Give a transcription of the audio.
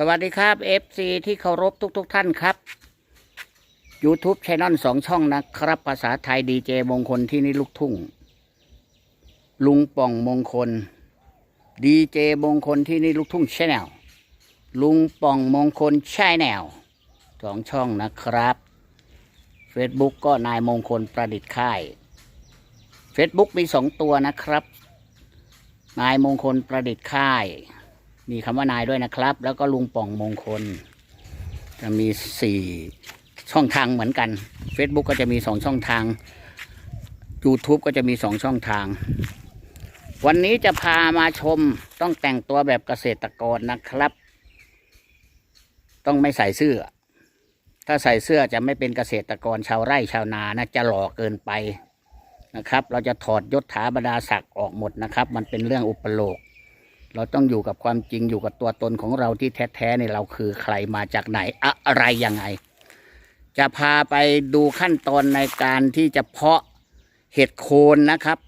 สวัสดีครับ FC ที่เคารพทุกๆทท่านครับ YouTube c h anel สองช่องนะครับ ภาษาไทยดีเจมงคลที่นี่ลูกทุ่ง ลุงป่องมงคลดีเจมงคลที่นี่ลูกทุ่งชแนลลุงป่องมงคลชแนลสองช่องนะครับ Facebook ก็นายมงคลประดิษฐ์ค่าย Facebook มีสองตัวนะครับ นายมงคลประดิษฐ์ค่าย มีคำว่านายด้วยนะครับ แล้วก็ลุงป่องมงคล จะมีสี่ช่องทางเหมือนกัน Facebook ก็จะมีสองช่องทาง YouTube ก็จะมีสองช่องทาง วันนี้จะพามาชมต้องแต่งตัวแบบเกษตรกรนะครับ ต้องไม่ใส่เสื้อ ถ้าใส่เสื้อจะไม่เป็นเกษตรกรชาวไร่ชาวนานะจะหล่อเกินไปนะครับ เราจะถอดยศถาบรรดาศักดิ์ออกหมดนะครับ มันเป็นเรื่องอุปโลก เราต้องอยู่กับความจริงอยู่กับตัวตนของเราที่แท้ๆเนี่ยเราคือใครมาจากไหนอะไรยังไง จะพาไปดูขั้นตอนในการที่จะเพาะเห็ดโคนนะครับ